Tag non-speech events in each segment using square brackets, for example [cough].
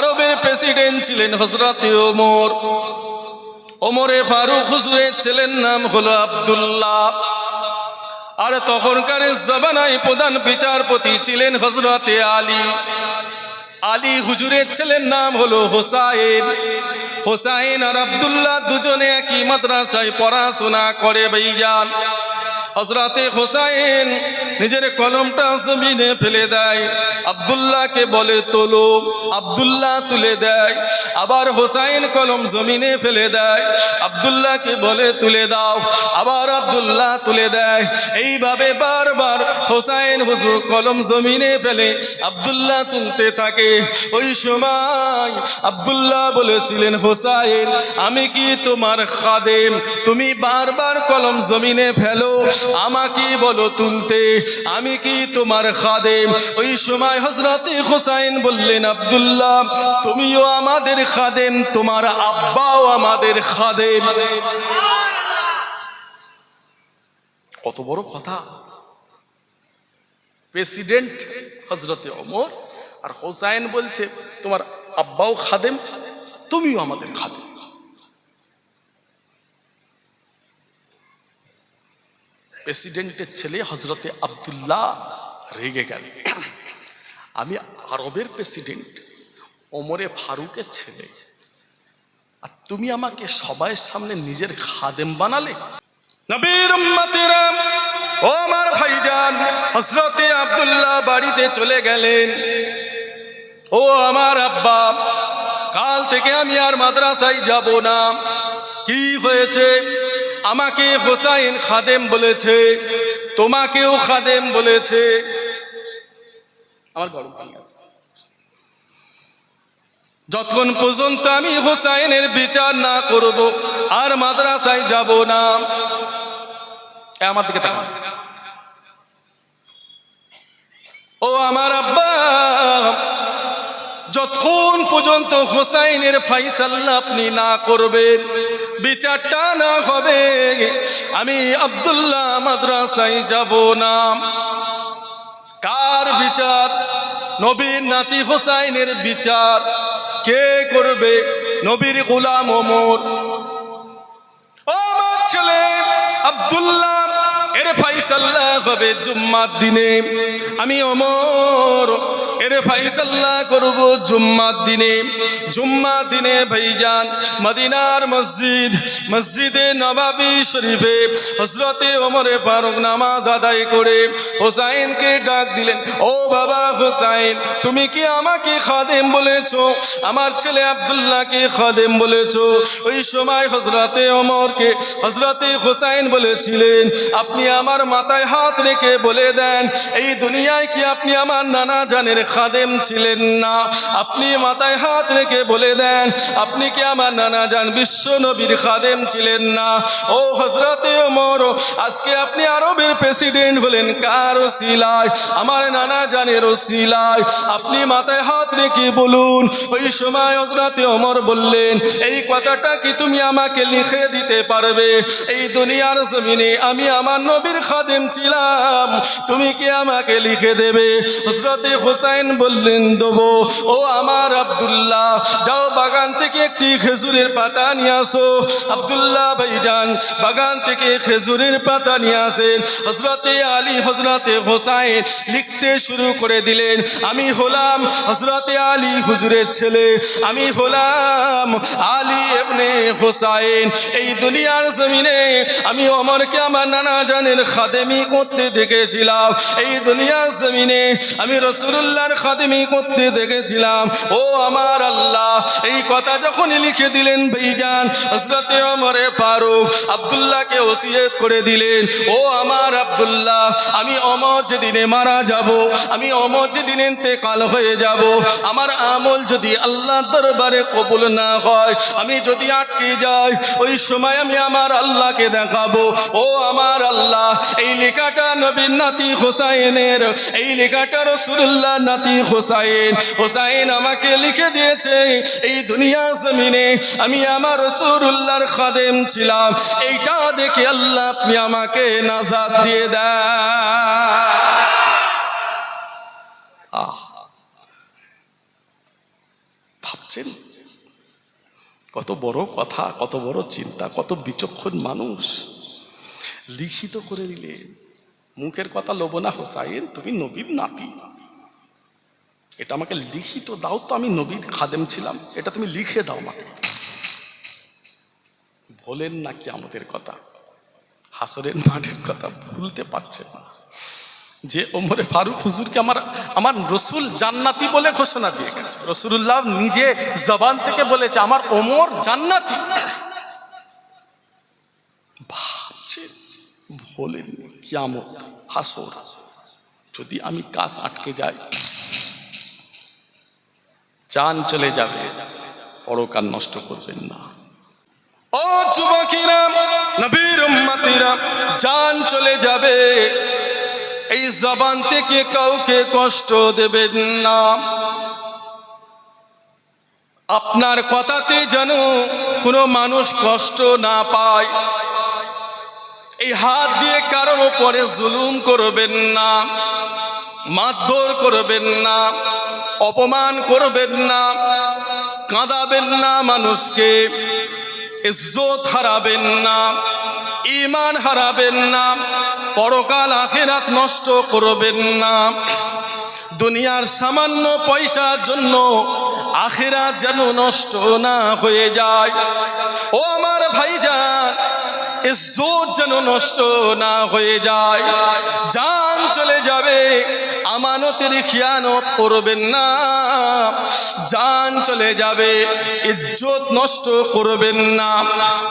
আরবের প্রেসিডেন্ট ছিলেন হজরতে ওমর। ওমরে ফারুক হুজুরের ছেলের নাম হলো আব্দুল্লাহ। আর তখনকার জবানায় প্রধান বিচারপতি ছিলেন হজরতে আলী। আলী হুজুরের ছেলের নাম হলো হোসাইন। হোসাইন আর আব্দুল্লাহ দুজনে একই মাদ্রাসায় পড়াশোনা করে, ভাইজান। হজরতে হোসাইন নিজের কলমটা জমিনে ফেলে দেয়। আবদুল্লাহকে বলে, তোলো। আবদুল্লাহ তুলে দেয়। আবার হোসাইন কলম জমিনে ফেলে দেয়। আবদুল্লাহকে বলে, তুলে দাও। আবার আব্দুল্লাহ তুলে দেয়। এইভাবে বারবার হোসাইন হুজুর কলম জমিনে ফেলে আবদুল্লাহ তুলতে থাকে। ওই সময় আবদুল্লাহ বলেছিলেন, হোসাইন, আমি কি তোমার খাদেম? তুমি বারবার কলম জমিনে ফেলো আমাকে বলো তুলতে, আমি কি তোমার খাদেম? ওই সময় হজরতে হোসাইন বললেন, আব্দুল্লাহ, তুমিও আমাদের খাদেম, তোমার আব্বাও আমাদের খাদেম। কত বড় কথা। প্রেসিডেন্ট হজরতে অমর আর হোসাইন বলছে, তোমার আব্বাও খাদেম, তুমিও আমাদের খাদেম। প্রেসিডেন্টের ছেলে হজরতে আব্দুল্লাহ রেগে গেল। আমি আরবের প্রেসিডেন্ট ওমরে ফারুকের ছেলে। আর তুমি আমাকে সবাই সামনে নিজের খাদেম বানালে? নবীর ও আমার ভাইজান হজরতে আব্দুল্লাহ বাড়িতে চলে গেলেন। ও আমার আব্বা, কাল থেকে আমি আর মাদ্রাসায় যাব না। কি হয়েছে? আমাকে হোসাইন খাদেম বলেছে, তোমাকেও খাদেম বলেছে। আমার গরম পানি আছে। যতক্ষণ পর্যন্ত আমি হোসাইনের বিচার না করব, আর মাদ্রাসায় যাব না। আমার দিকে তাকান ও আমার আব্বা যতক্ষণ পর্যন্ত হোসাইনের ফাইসাল্লা আপনি না করবেন, বিচারটা না হবে, আমি আব্দুল্লাহ মাদ্রাসায় যাব না। কার বিচার? নবীর নাতি হোসাইনের বিচার। কে করবে? নবীর গোলাম ওমর। ও আমার ছেলে আব্দুল্লাহ, এর ফাইসাল্লাহ হবে জুম্মার দিনে। আমি অমর এর ফাইসাল্লাহ করব জুম্মার দিনে। জুম্মার দিনে ভাইজান মদিনার মসজিদ, মসজিদে নবাবি শরীফে হজরতে ওমরে ফারুক নামাজ আদায় করে হোসাইনকে ডাক দিলেন, ও বাবা হোসাইন, তুমি কি আমাকে খাদেম বলেছ? আমার ছেলে আব্দুল্লাহকে খাদেম বলেছ? ওই সময় হজরতে ওমরকে হজরতে হোসাইন বলেছিলেন, আপনি আমার মাথায় হাত রেখে বলে দেন, এই দুনিয়ায় কি আপনি আমার নানা জানের খাদেম ছিলেন না। আপনি মাথায় হাত রেখে বলে দেন, আপনি কি আমার নানা জান বিশ্ব নবীর খাদেম ছিলেন না? ও হজরতে ওমর, আজকে আপনি আরবের প্রেসিডেন্ট হলেন, কার সিলায় আমার নানা জানের সিলায় আপনি মাথায় হাত রেখে বলুন, ওই সময় হজরতে ওমর বললেন, এই কথাটা কি তুমি আমাকে লিখে দিতে পারবে? এই দুনিয়ার জমিনে আমি আমার নবীর খাদেম ছিলাম। তুমি কি আমাকে লিখে দেবে? হজরতে হোসাইন বললেন, দেবো, ও আমার আব্দুল্লাহ, যাও বাগান থেকে একটি খেজুরের পাতা নিয়ে আসো। আব্দুল্লাহ ভাইজান, বাগান থেকে খেজুরের পাতা নিয়ে আসেন। হজরতে আলী হজরতে হোসাইন লিখতে শুরু করে দিলেন, আমি হলাম হজরতে আলী হুজুরের ছেলে, আমি হলাম আলী এবনে হোসাইন। এই দুনিয়ার জমিনে আমি অমরকে আমার নানা জানের খাদেমি করতে দেখেছিলাম। এই দুনিয়ার জমিনে আমি রসুল্লাহর খাদেমি করতে দেখেছিলাম। ও আমার আল্লাহ, এই কথা যখন লিখে দিলেন ভাইজান হজরতে অমরে ফারুক আবদুল্লাহকে ওসিয়ত করে দিলেন, ও আমার আব্দুল্লাহ, আমি অমর যেদিনে মারা যাব, আমি অমর যেদিন ইন্তেকাল হয়ে যাব, আমার আমল যদি আল্লাহ দরবারে কবুল না হয়, আমি যদি আটকে যাই, ওই সময় আমি আমার আল্লাহকে দেখাবো। ও আমার আল্লাহ, এই লেখাটা নবীন নাতি হোসাইনের, এই লেখাটা রসুল্লাহ নাতি হোসাইন। হোসাইন আমাকে লিখে দিয়েছে, এই দুনিয়ার জমিনে আমি আমার রসুল্লাহর খাদেম ছিলাম। এইটা দেখে আল্লাহ আপনি আমাকে নাজাদ দিয়ে ভাবছেন? কত বড় কথা, কত বড় চিন্তা, কত বিচক্ষণ মানুষ। লিখিত করে দিলে মুখের কথা লোব না, হোসাইন, তুমি নবীর নাতি। এটা আমাকে লিখিত দাও তো, আমি নবীর খাদেম ছিলাম। এটা তুমি লিখে দাও আমাকে। বলেন নাকি আমাদের কথা, হাসরের মাঠের কথা ভুলতে পারছে না। যে ওমরে ফারুক হুজুরকে আমার আমার রসুল জান্নাতি বলে ঘোষণা দিয়ে রসুল্লাহ নিজে জবান থেকে বলেছে, আমার ওমর জান্নাতি। ভাবছে বলেন কিয়ামত, হাসর। যদি আমি কাজ আটকে যাই চান চলে যাবে, পরকার নষ্ট করবেন না। ও যুবকেরা, নবীর উম্মতিরা জান চলে যাবে। এই জবান থেকে কাউকে কষ্ট দেবেন না। আপনার কথাতে যেন কোনো মানুষ কষ্ট না পায়। এই হাত দিয়ে কারোর উপরে জুলুম করবেন না। মারধর করবেন না, অপমান করবেন না, কাঁদাবেন না মানুষকে, ইজ্জত হারাবেন না ইমান হারাবেন না, পরকাল আখেরাত নষ্ট করবেন না। দুনিয়ার সামান্য পয়সার জন্য আখেরাত যেন নষ্ট না হয়ে যায়। ও আমার ভাইজান ইজ্জত যেন নষ্ট না হয়ে যায়। জান চলে যাবে, আমানতের খিয়ানত করবেন না। জান চলে যাবে, ইজ্জত নষ্ট করবেন না।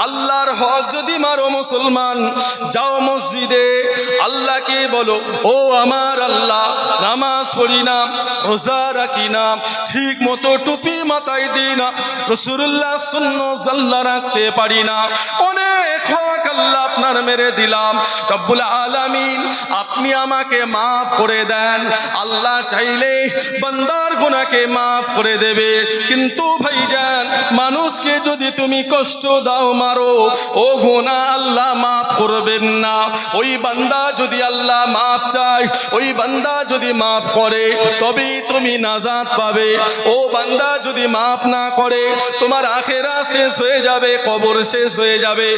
আল্লাহর হক যদি মারো মুসলমান, যাও মসজিদে, আল্লাহকে বলো, ও আমার আল্লাহ, নামাজ পড়ি না, রোজা রাখি না, ঠিক মতো টুপি মাথায় দিই না, রসুল্লাহ শূন্য জাল্লা রাখতে পারি না। অনেক হক আল্লাহ আপনার মেরে দিলাম। রব্বুল আলামিন, আপনি আমাকে মাফ করে দেন। আল্লাহ চাইলে বান্দার গুনাহকে মাফ করে দেবে। কিন্তু ভাইজান, মানুষকে যদি তুমি কষ্ট দাও, মারো, ও গুনাহ আল্লাহ মাফ করবেন না। ওই বান্দা যদি আল্লাহ মাফ চায়, ওই বান্দা যদি মাফ করে, তবেই তুমি নাজাত পাবে। ও বান্দা যদি মাফ না করে, তোমার আখেরা শেষ হয়ে যাবে, কবর শেষ হয়ে যাবে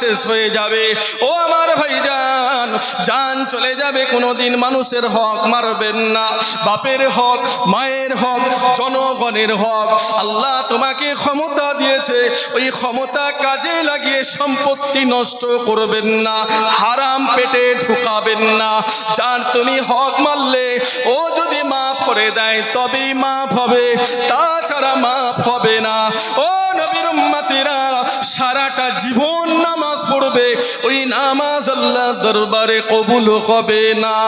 শেষ হয়ে যাবে। ও আমার ভাইজান, জান চলে যাবে, কোনোদিন মানুষের হক মারবেন না। বাপের হক, মায়ের হক, জনগণের হক। আল্লাহ তোমাকে ক্ষমতা দিয়েছে, ওই ক্ষমতা কাজে লাগিয়ে সম্পত্তি নষ্ট করবেন না, হারাম পেটে ঢুকাবেন না। যার তুমি হক মারলে, ও যদি মাফ করে দেয়, তবেই মাফ হবে, তাছাড়া মাফ হবে না। ও নবীর উম্মতিরা, সারাটা জীবন নামাজ পড়বে, ওই নামাজ আল্লাহ দরবারে কবুল হবে না।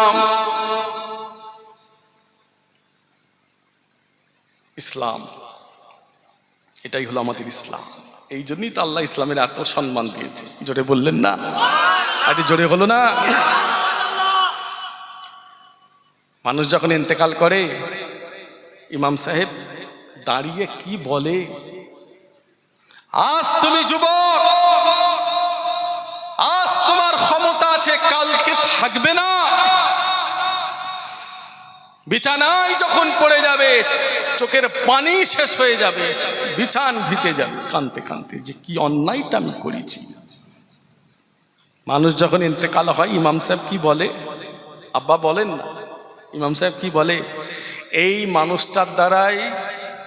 ইসলাম, এটাই হলো আমাদের ইসলাম। এই জন্যই তো আল্লাহ ইসলামের এত সম্মান দিয়েছে। জোরে বললেন না? আরে জোরে হলো না? মানুষ যখন ইন্তেকাল করে, ইমাম সাহেব দাঁড়িয়ে কি বলে? আজ তুমি যুবক থাকবে না। বিছানায় যখন পড়ে যাবে, চোখের পানি শেষ হয়ে যাবে, বিছান ভিজে যাবে। কানতে কানতে যে কি অন্যায়টা আমি করেছি। মানুষ যখন ইন্তেকাল হয়, ইমাম সাহেব কি বলে? আব্বা বলেন না। ইমাম সাহেব কি বলে? এই মানুষটার দ্বারাই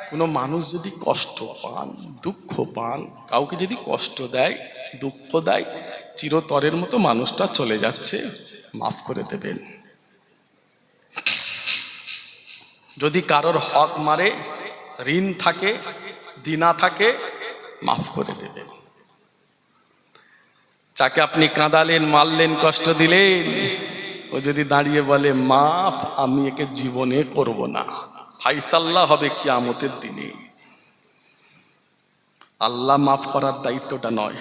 কোনো মানুষ যদি কষ্ট পান, দুঃখ পান, কাউকে যদি কষ্ট দেয়, দুঃখ দেয় চিরতরের মতো মানুষটা চলে যাচ্ছে, মাফ করে দেবেন। যদি কারোর হক মারে, ঋণ থাকে, দিনা থাকে, মাফ করে দেবেন। যাকে আপনি কাঁদালেন, মারলেন, কষ্ট দিলেন, ও যদি দাঁড়িয়ে বলে, মাফ, আমি একে জীবনে করব না। ফাইসাল্লাহ হবে কিয়ামতের দিনে। আল্লাহ মাফ করার দায়িত্বটা নয়।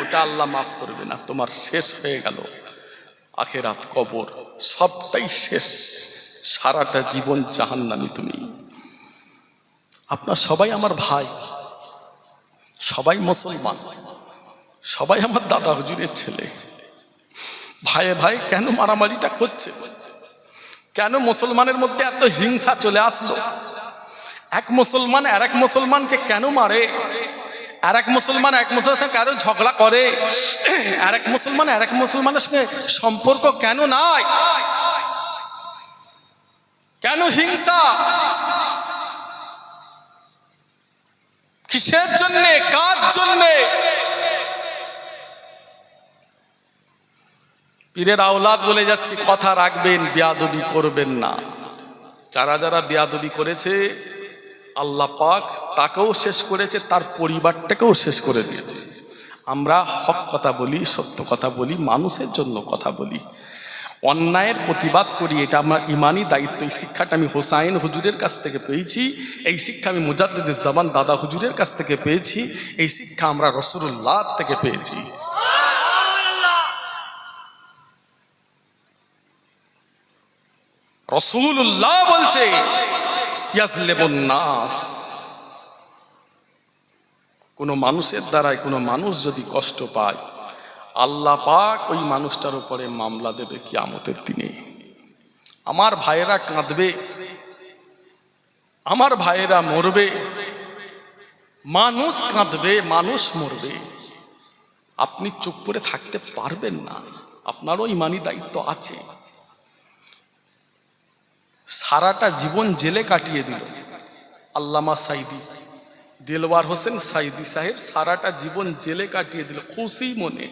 ওটা আল্লাহ মাফ করবে না। তোমার শেষ হয়ে গেল। আখেরাত, কবর, সবটাই শেষ। সারাটা জীবন জাহান্নামি তুমি। আপনার সবাই আমার ভাই। সবাই মুসলমান। সবাই আমার দাদা হুজুরের ছেলে। ভাইয়ে ভাই, কেন মারামারিটা করছে? কেন মুসলমানের মধ্যে এত হিংসা চলে আসলো? এক মুসলমান আর এক মুসলমানকে কেন মারে? আর এক মুসলমান এক মুসলমানের সঙ্গে কেন ঝগড়া করে। আর এক মুসলমান আর এক মুসলমানের সঙ্গে সম্পর্ক কেন নাই? কেন হিংসা? কিসের জন্যে? কার জন্যে? পীরের আওলাদ বলে যাচ্ছি, কথা রাখবেন, বিয়াদবি করবেন না। যারা যারা বিয়াদবি করেছে আল্লাহ পাক তাকেও শেষ করেছে, তার পরিবারটাকেও শেষ করে দিয়েছে। আমরা হক কথা বলি, সত্য কথা বলি, মানুষের জন্য কথা বলি। অন্যায়ের প্রতিবাদ করি, এটা আমার ইমানি দায়িত্ব। এই শিক্ষাটা আমি হোসাইন হুজুরের কাছ থেকে পেয়েছি, এই শিক্ষা আমি মুজাদ্দিদের জামান দাদা হুজুরের কাছ থেকে পেয়েছি, এই শিক্ষা আমরা রসুল্লাহ থেকে পেয়েছি। রসুল্লাহ বলছে নাস। কোনো মানুষের দ্বারাই কোনো মানুষ যদি কষ্ট পায়, আল্লাহ পাক ওই মানুষটার উপরে মামলা দেবে কিয়ামতের দিনে। আমার ভাইয়েরা কাঁদবে, আমার ভাইয়েরা মরবে, মানুষ কাঁদবে, মানুষ মরবে। আপনি চুপ করে থাকতে পারবেন না। আপনারও ইমানি দায়িত্ব আছে। সারাটা জীবন জেলে কাটিয়ে দিল। আল্লামা সাইদি, দেলওয়ার হোসেন সাইদি সাহেব সারাটা জীবন জেলে কাটিয়ে দিল, খুশি মনে।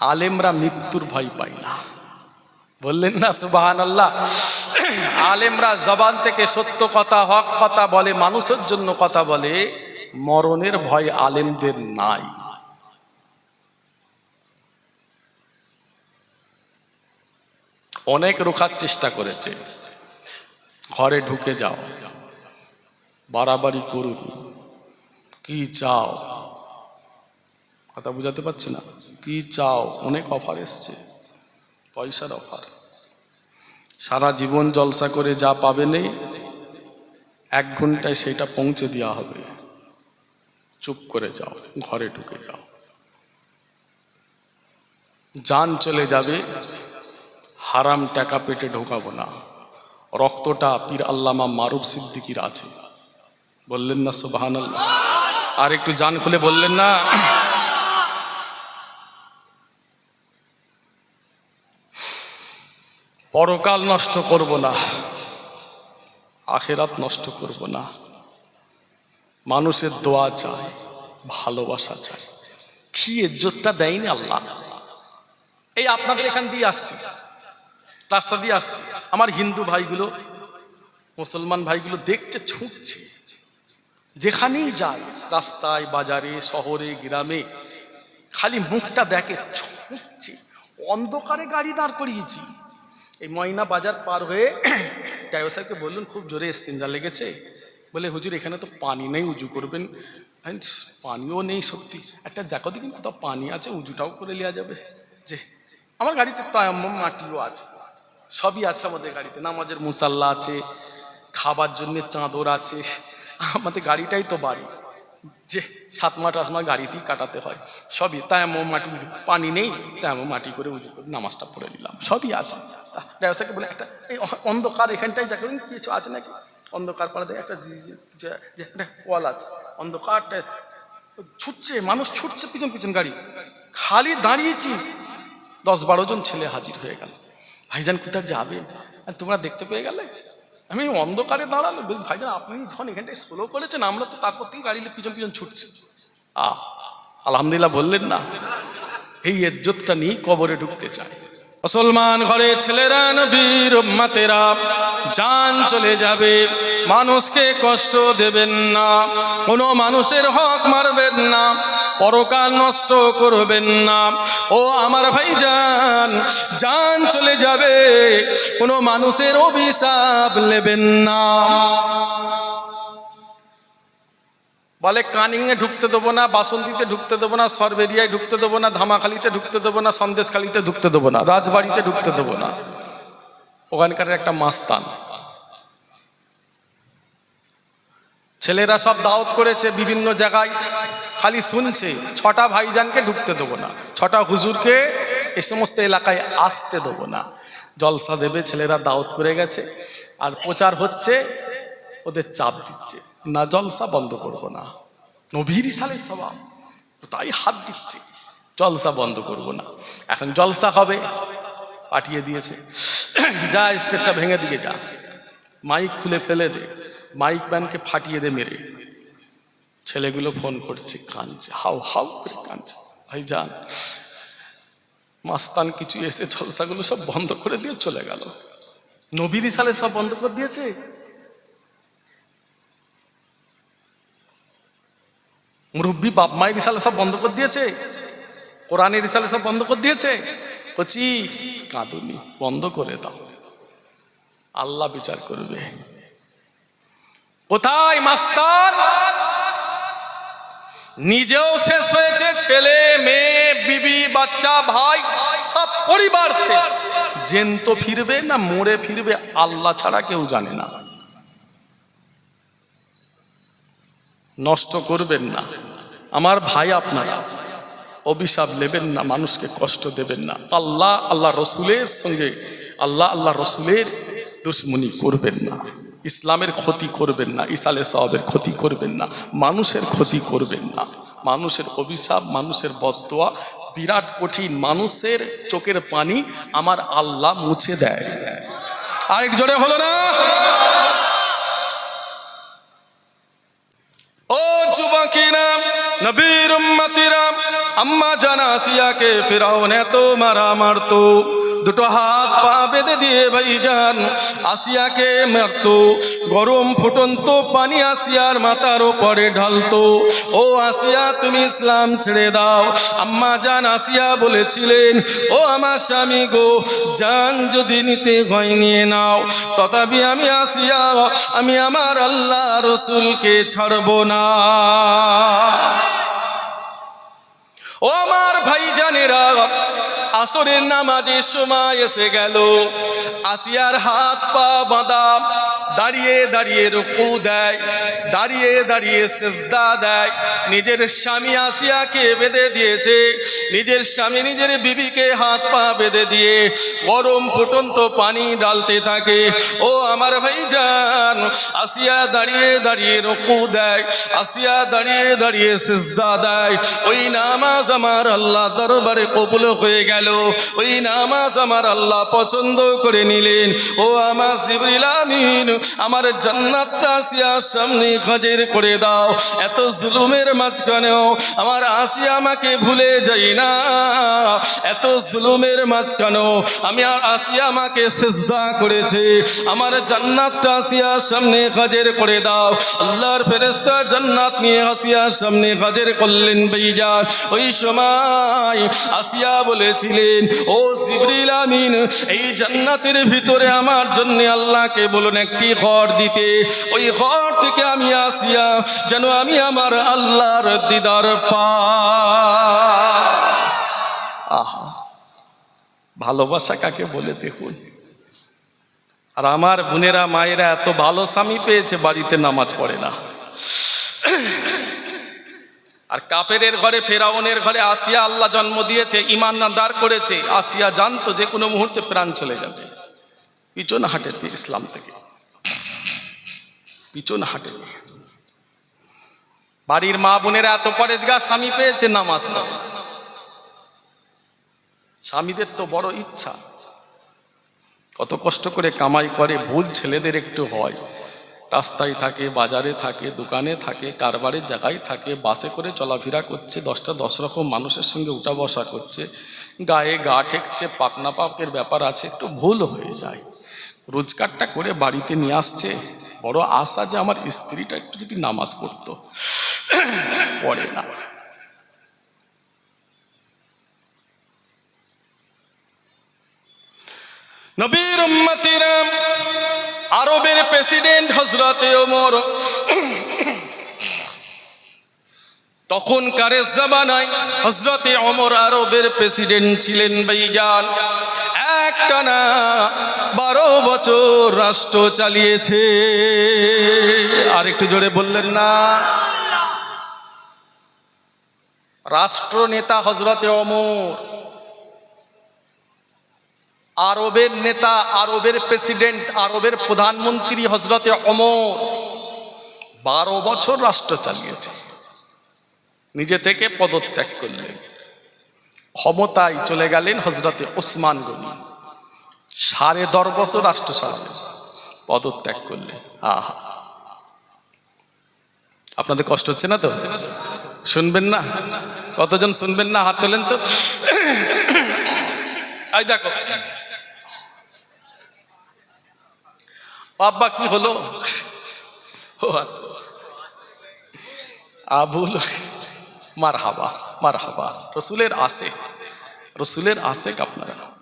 আলেমরা মৃত্যুর ভয় পায় না। বললেন না সুবাহান আল্লাহ আলেমরা জবান থেকে সত্য কথা, হক কথা বলে, মানুষের জন্য কথা বলে, মরণের ভয় আলেমদের নাই। অনেক রোখার চেষ্টা করেছে। ঘরে ঢুকে যাও। বাড়াবাড়ি করুন কি চাও? কথা বুঝাতে পারছি না। কি চাও? অনেক অফার এসছে। পয়সার অফার। সারা জীবন জলসা করে যা পাবে নেই, এক ঘন্টায় সেটা পৌঁছে দেওয়া হবে। চুপ করে যাও। ঘরে ঢুকে যাও। যান চলে যাবে। হারাম টাকা পেটে ঢোকাবো না। রক্তটা পীর আল্লামা মারুফ সিদ্দিকির আছে। বললেন না সুবাহান আর একটু জান খুলে বললেন না। পরকাল নষ্ট করব না, আখেরাত নষ্ট করব না। মানুষের দোয়া চাই, ভালোবাসা চাই। কি ইজ্জতটা দেয়নি আল্লাহ? এই আপনাদের এখান দিয়ে আসছি। রাস্তা দিয়ে আসছি। আমার হিন্দু ভাইগুলো, মুসলমান ভাইগুলো দেখতে ছুটছে যেখানেই যায়, রাস্তায়, বাজারে, শহরে, গ্রামে, খালি মুখটা দেখে ছুটছে অন্ধকারে গাড়ি দাঁড় করিয়েছি। এই ময়না বাজার পার হয়ে [clears throat] ড্রাইভার সাহেবকে বললেন, খুব জোরে ইস্তেঞ্জা লেগেছে। বলে, হুজুর, এখানে তো পানি নেই, উজু করবেন। পানিও নেই সত্যি। একটা দেখো দেখি কোথাও পানি আছে, উজুটাও করে নেওয়া যাবে। যে, আমার গাড়িতে মাটিও আছে। সবই আছে আমাদের গাড়িতে। নামাজের মুসাল্লা আছে, খাবার জন্য চাদর আছে। আমাদের গাড়িটাই তো বাড়ি। যে সাত মাঠ আট মাস গাড়িতেই কাটাতে হয়। সবই তাই এমন মাটি, পানি নেই, তাই এমন মাটি করে উজু করে নামাজটা পড়ে দিলাম সবই আছে। ড্রাইভারকে বলে একটা এই অন্ধকার এখানটাই দেখেন কিছু আছে নাকি? অন্ধকার পাড়াতে একটা ওয়াল আছে। অন্ধকারটা ছুটছে, মানুষ ছুটছে পিছন পিছন গাড়ি। খালি দাঁড়িয়েছি। দশ বারো জন ছেলে হাজির হয়ে গেল। ভাইজান কোথায় যাবে? তোমরা দেখতে পেয়ে গেলে? আমি অন্ধকারে দাঁড়াল বলি, ভাইজান আপনি যখন এখানটায় স্লো করেছেন আমরা তো তারপর থেকে গাড়িতে পিছন পিছন ছুটছি। আহ আলহামদুলিল্লাহ বললেন না। এই এজ্জতটা নিয়ে কবরে ঢুকতে চায়। মুসলমান ঘরে ছেলেরা, নবীর উম্মাতেরা, জান চলে যাবে, মানুষকে কষ্ট দেবেন না, কোনো মানুষের হক মারবেন না, পরকাল নষ্ট করবেন না। ও আমার ভাইজান, জান চলে যাবে, কোনো মানুষের অভিশাপ নেবেন না। বলে, কানিংয়ে ঢুকতে দেবো না, বাসন্তীতে ঢুকতে দেবো না সরবেরিয়ায় ঢুকতে দেবো না, ধামাখালিতে ঢুকতে দেবো না, সন্দেশখালিতে ঢুকতে দেবো না, রাজবাড়িতে ঢুকতে দেবো না। ওখানকার একটা মাস্তান। ছেলেরা সব দাওয়াত করেছে বিভিন্ন জায়গায়, খালি শুনছে, ছটা ভাইজানকে ঢুকতে দেবো না, ছটা হুজুরকে এ সমস্ত এলাকায় আসতে দেবো না। জলসা দেবে, ছেলেরা দাওয়াত করে গেছে, আর প্রচার হচ্ছে, ওদের চাপ দিচ্ছে। না, জলসা বন্ধ করব না। নবীর সালের স্বভাব, তাই হাত দিচ্ছে। জলসা বন্ধ করব না। এখন জলসা হবে, পাঠিয়ে দিয়েছে। যা স্টেজটা ভেঙে দিয়ে যা। মাইক খুলে ফেলে দে। মাইক ম্যানকে ফাটিয়ে দে মেরে। ছেলেগুলো ফোন করছে, কাঁদছে, হাউ হাউ করে কাঁদছে। ভাই যান মাস্তান কিছু এসে জলসাগুলো সব বন্ধ করে দিয়ে চলে গেল। নবীর সালে সব বন্ধ করে দিয়েছে? মুরব্বী বাপ মায়ের সালে সব বন্ধ করে দিয়েছে। কোরআনের সালে সব বন্ধ করে দিয়েছে। কচি, কাঁদুনি, বন্ধ করে দাও। আল্লাহ বিচার করবে। কোথায় মাস্টার নিজেও শেষ হয়েছে, ছেলে, মেয়ে, বিবি, বাচ্চা, ভাই, সব পরিবার শেষ। জেন তো ফিরবে না, মরে ফিরবে, আল্লাহ ছাড়া কেউ জানে না। নষ্ট করবেন না। আমার ভাই আপনারা অভিশাপ নেবেন না, মানুষকে কষ্ট দেবেন না। আল্লাহ আল্লাহ রসুলের সঙ্গে, আল্লাহ আল্লাহ রসুলের দুশ্মনী করবেন না। ইসলামের ক্ষতি করবেন না, ইসালে সাহাবের ক্ষতি করবেন না, মানুষের ক্ষতি করবেন না। মানুষের অভিশাপ, মানুষের বদোয়া বিরাট কঠিন, মানুষের চোখের পানি আমার আল্লাহ মুছে দেয়। আরেক জোরে হলো না ও যুবকেরা নবীর উম্মতিরা আম্মা জানা আসিয়াকে ফেরাউন এত মারা মারতো। দুটো হাত পা বেঁধে দিয়ে ভাই ভাইজান আসিয়াকে মারতো। গরম ফুটন্ত পানি আসিয়ার মাথার ওপরে ঢালতো। ও আসিয়া, তুমি ইসলাম ছেড়ে দাও। আম্মা জান আসিয়া বলেছিলেন, ও আমার স্বামী গো, জান যদি নিতে হয় নিয়ে নাও, তথাপি আমি আসিয়া, আমি আমার আল্লাহ রসুলকে ছাড়ব না ও আমার ভাই জানেরা আসরের নামাজের সময় এসে গেল। আসিয়ার হাত পা বাঁধা দাঁড়িয়ে দাঁড়িয়ে রুকু দেয়। দাঁড়িয়ে দাঁড়িয়ে সেজদা দেয়। নিজের স্বামী আসিয়াকে বেঁধে দিয়েছে। নিজের স্বামী নিজের বিবিকে হাত পা বেঁধে দিয়ে গরম ফুটন্ত পানি ডালতে থাকে। ও আমার ভাই যান আসিয়া দাঁড়িয়ে দাঁড়িয়ে রুকু দেয়। আসিয়া দাঁড়িয়ে দাঁড়িয়ে সেজদা দেয়। ওই নামাজ আমার আল্লাহ দরবারে কবুল হয়ে গেল। ওই নামাজ আমার আল্লাহ পছন্দ করে নিলেন। ও আমার জিবরিল আমার জান্নাতটা আসিয়ার সামনে হাজির করে দাও। এত জুলুমের মাঝখানেও আমার আসিয়া আমাকে ভুলে যাই না। এত জুলুমের মাঝখানেও আমি আর আসিয়া আমাকে সেজদা করেছে। আমার জান্নাতটা আসিয়ার সামনে হাজির করে দাও। আল্লাহর ফেরেস্তা জান্নাত নিয়ে আসিয়ার সামনে হাজির করলেন বেইজান। ওই সময় আসিয়া বলেছিলেন, ও জিবরিল আমিন, এই জান্নাতের ভিতরে আমার জন্য আল্লাহকে বলুন একটি ঘর দিতে। ওই ঘর থেকে আমি আসিয়া, যেন আমি আমার আল্লাহর দিদার পা। ভালোবাসা কাকে বলে দেখুন? আর আমার বোনেরা, মায়েরা এত ভালো স্বামী পেয়েছে, বাড়িতে নামাজ পড়ে না। আর কাপেরের ঘরে, ফেরাউনের ঘরে আসিয়া আল্লাহ জন্ম দিয়েছে ইমান দাঁড় করেছে, আসিয়া জানতো যে কোনো মুহূর্তে প্রাণ চলে যাবে। পিছন হাটেতে ইসলাম থেকে। পিছন হাটে। বাড়ির মা বোনেরা এত পরেজগার, স্বামী পেয়েছে নামাজ স্বামীদের তো বড় ইচ্ছা। কত কষ্ট করে কামাই করে, ভুল ছেলেদের একটু হয়। রাস্তায় থাকে, বাজারে থাকে, দোকানে থাকে, কারবারের জায়গায় থাকে, বাসে করে চলাফেরা করছে, দশটা দশ রকম মানুষের সঙ্গে উঠা বসা করছে, গায়ে গা ঠেকছে, পাকনা পাপের ব্যাপার আছে, একটু ভুল হয়ে যায়। রোজগারটা করে বাড়িতে নিয়ে আসছে। বড় আশা যে আমার স্ত্রীটা একটু যদি নামাজ পড়তো। পড়ে না। নবীর উম্মতিরা আরবের প্রেসিডেন্ট হজরতে ওমর। তখনকারের জামানায় হজরতে অমর আরবের প্রেসিডেন্ট ছিলেন ভাইজান। একটা না বারো বছর রাষ্ট্র চালিয়েছে। আর একটু জোরে বললেন না। রাষ্ট্র নেতা হজরতে অমর আরবের নেতা, আরবের প্রেসিডেন্ট, আরবের প্রধানমন্ত্রী হজরতে অমর বারো বছর রাষ্ট্র চালিয়েছে। নিজে থেকে পদত্যাগ করলেন। ক্ষমতায় চলে গেলেন হজরতে ওসমান গনি। সাড়ে দশ বছর রাষ্ট্র চালালেন পদত্যাগ করলে। আহা। আপনাদের কষ্ট হচ্ছে না তো? শুনবেন না? কতজন শুনবেন না? হাত তোলেন তো। দেখো। আব্বা কি হলো? আচ্ছা। আবুল মার হাবা মার হাবা রসুলের আসে রসুলের আসে আপনারা।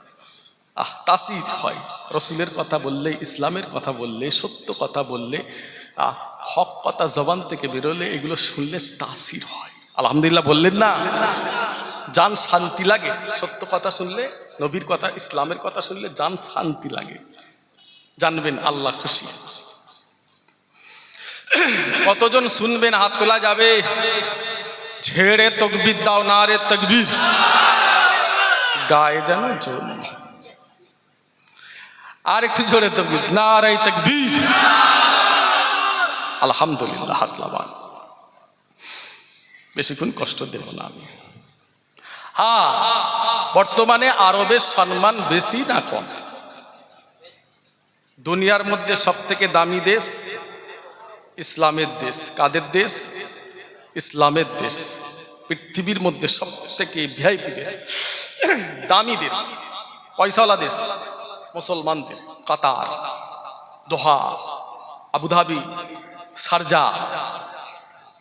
আহ, তাসির হয়। রসুলের কথা বললে, ইসলামের কথা বললে, সত্য কথা বললে, আহ, হক কথা জবান থেকে বেরোলে এগুলো শুনলে তাসির হয়। আলহামদুলিল্লাহ বললেন না। যান শান্তি লাগে। সত্য কথা শুনলে নবীর কথা, ইসলামের কথা শুনলে যান শান্তি লাগে। জানবেন আল্লাহ খুশি। কতজন শুনবেন, হাত তোলা যাবে? ঝেড়ে তকবির দাও না রে তকবির। গায়ে যেন জোর। আর একটু জোরে তকবির। না রে তকবির। আলহামদুলিল্লাহ, হাত লাবান বেশিক্ষণ কষ্ট দেব না আমি। হ্যাঁ বর্তমানে আরবের সম্মান বেশি না কম? দুনিয়ার মধ্যে সব থেকে দামি দেশ ইসলামের দেশ। কাদের দেশ? ইসলামের দেশ। পৃথিবীর মধ্যে সব থেকে ভিআইপি দেশ। দামি দেশ, পয়সাওয়ালা দেশ। মুসলমানদের Qatar, Doha, Abu Dhabi, Sharjah,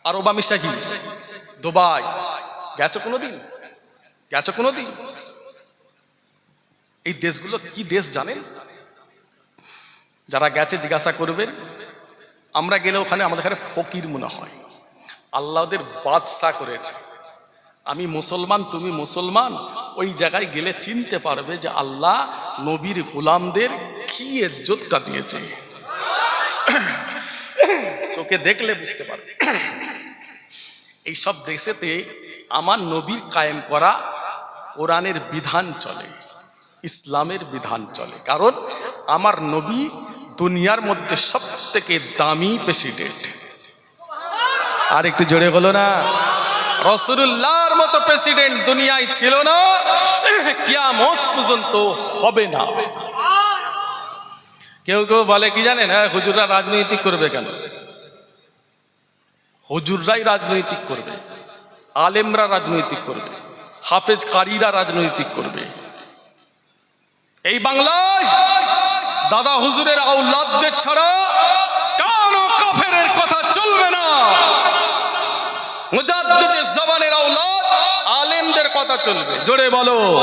আরব আমিশাহি, দুবাই। গেছো কোনো দিন গেছো কোনো দিন এই দেশগুলো কি দেশ জানেন? যারা গেছে জিজ্ঞাসা করবেন, আমরা গেলে ওখানে আমাদের এখানে ফকির মনে হয়। আল্লাহ ওদের বাদশা করেছে। আমি মুসলমান, তুমি মুসলমান ওই জায়গায় গেলে চিনতে পারবে যে আল্লাহ নবীর গোলামদের কি ইজ্জতটা দিয়েছে চোখে দেখলে বুঝতে পারবে। এই সব দেশেতে আমার নবীর কায়েম করা কোরআনের বিধান চলে, ইসলামের বিধান চলে। কারণ আমার নবী দুনিয়ার মধ্যে সব থেকে দামি প্রেসিডেন্ট। আর একটু জোরে হলো না। রসুল্লাহর মতো প্রেসিডেন্ট দুনিয়ায় ছিল না, কিয়ামত পর্যন্ত হবে না। কেউ কেউ বলে, কি জানেন হ্যাঁ হুজুররা রাজনৈতিক করবে কেন? হুজুররাই রাজনৈতিক করবে, আলেমরা রাজনৈতিক করবে হাফেজ কারীরা রাজনৈতিক করবে। এই বাংলায় দাদা হুজুরের আউলাদদের ছাড়া কানো কাফেরের কথা চলবে না। মুজাদ্দিদের জবানের আউলাদ আলেমদের কথা চলবে। জোরে বলো।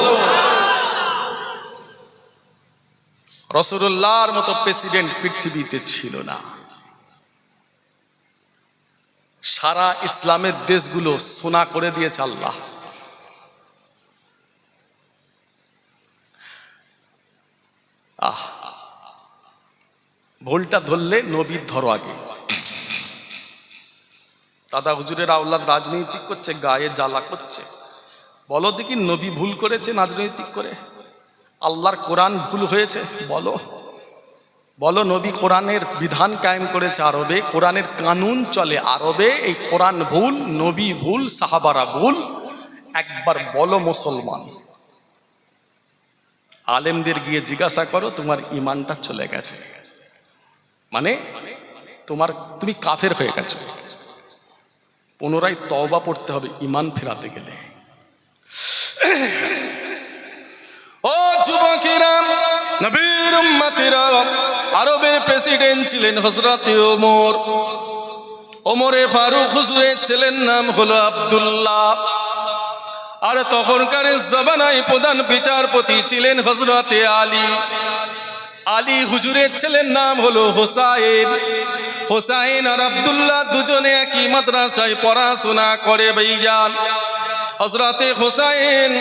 রসুল্লাহর মতো প্রেসিডেন্ট পৃথিবীতে ছিল না। সারা ইসলামের দেশগুলো সোনা করে দিয়েছে আল্লাহ। আহ, ভুলটা ধরলে নবীর ধরো আগে। দাদা হুজুরের আওলাদ রাজনৈতিক করছে, গায়ে জ্বালা করছে। বলো দেখি নবী ভুল করেছে রাজনৈতিক করে? আল্লাহর কোরআন ভুল হয়েছে? বলো। বলো নবী কোরআনের বিধান কায়েম করেছে আরবে, কোরআনের কানুন চলে আরবে, এই কোরআন ভুল, নবী ভুল, সাহাবারা ভুল। একবার বলো মুসলমান। আলেমদের গিয়ে জিজ্ঞাসা করো, তোমার ইমানটা চলে গেছে। মানে তোমার, তুমি কাফের হয়ে গেছো। পুনরায় তওবা পড়তে হবে ইমান ফেরাতে গেলে। ও যুবকেরা, নবীর উম্মতিরা, আরবের প্রেসিডেন্ট ছিলেন হজরত ওমর। ওমরে ফারুক হুজুরের ছেলের নাম হলো আব্দুল্লাহ। আর তখনকার জবানায় প্রধান বিচারপতি ছিলেন হজরতে আলী। আলী হুজুরের ছেলের নাম হলো হোসাইন। হোসাইন আর আবদুল্লাহ দুজনে একই মাদ্রাসায় পড়াশোনা করে ভাইজান হজরতে হোসাইন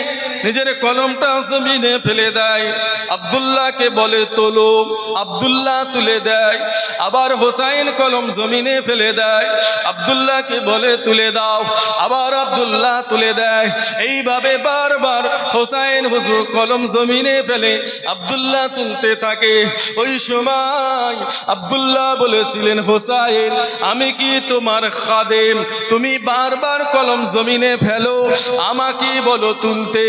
নিজের কলমটা জমিনে ফেলে দেয়। আবদুল্লাহকে বলে, তোলো। আব্দুল্লাহ তুলে দেয়। আবার হোসাইন কলম জমিনে ফেলে দেয়। আবদুল্লাহকে বলে, তুলে দাও। আবার আবদুল্লাহ তুলে দেয়। এইভাবে বারবার হোসাইন হুজুর কলম জমিনে ফেলে আব্দুল্লাহ তুলতে থাকে। ওই সময় আব্দুল্লাহ বলেছিলেন, হোসাইন, আমি কি তোমার খাদেম? তুমি বারবার কলম জমিনে ফেলো? আমাকে বলো তুলতে,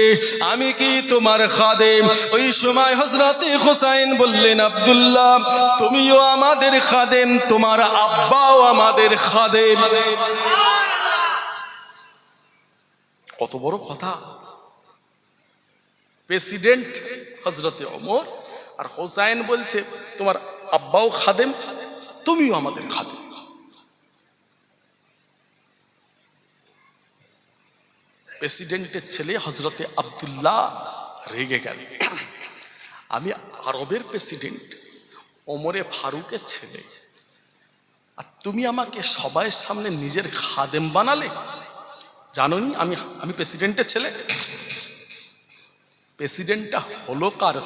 আমি কি তোমার খাদেম? ওই সময় হজরতে হোসাইন বললেন, আব্দুল্লাহ, তুমিও আমাদের খাদেম, তোমার আব্বাও আমাদের খাদেম। কত বড় কথা। প্রেসিডেন্ট হজরতে অমর আর হোসাইন বলছে, তোমার আব্বাও খাদেম, তুমিও আমাদের খাদেম। প্রেসিডেন্টের ছেলে হজরতে আব্দুল্লাহ রেগে গেল। আমি আরবের প্রেসিডেন্ট, ওমরে ফারুকের ছেলে। আর তুমি আমাকে সবাই সামনে নিজের খাদেম বানালে? জানোনি আমি আমি প্রেসিডেন্টের ছেলে। প্রেসিডেন্টটা হলো কার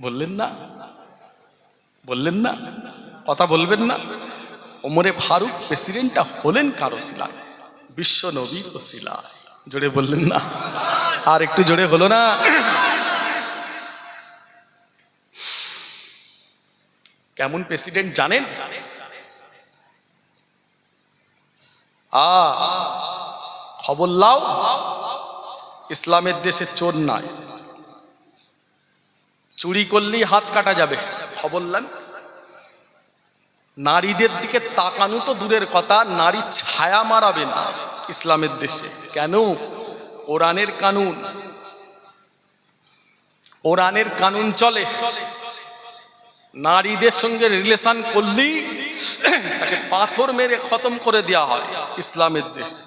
বললেন না বললেন না, কথা বলবেন না। ওমরে ফারুক প্রেসিডেন্টটা হলেন কারও শিলায় বিশ্ব নবীর শিলায় জোরে বললেন, না। আর একটু জোরে হলো না। কেমন প্রেসিডেন্ট জানেন? খবর লাও। ইসলামের দেশে চোর নাই। চুরি করলেই হাত কাটা যাবে। খবর লান নারীদের দিকে তাকানো তো দূরের কথা, নারী ছায়া মারাবে না। ইসলামের দেশে। কেন? কোরআনের কানুন। কোরআনের কানুন চলে। নারীদের সঙ্গে রিলেশন করলেই তাকে পাথর মেরে খতম করে দেওয়া হয় ইসলামের দেশ।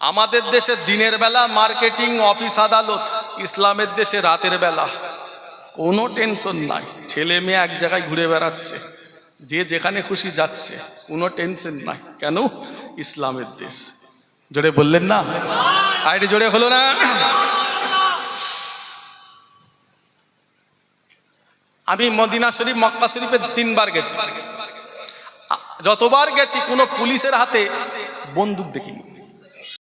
আমাদের দেশে দিনের বেলা মার্কেটিং, অফিস, আদালত, ইসলামের দেশে রাতের বেলা। কোনো টেনশন নাই। ছেলে মেয়ে এক জায়গায় ঘুরে বেড়াচ্ছে। যে যেখানে খুশি যাচ্ছে। কোনো টেনশন নাই। কেন? ইসলামের দেশ। জোরে বললেন না? আইডি জোরে হলো না? আমি মদিনা শরীফ, মক্কা শরীফে তিনবার গেছি। যতবার গেছি, কোনো পুলিশের হাতে বন্দুক দেখিনি।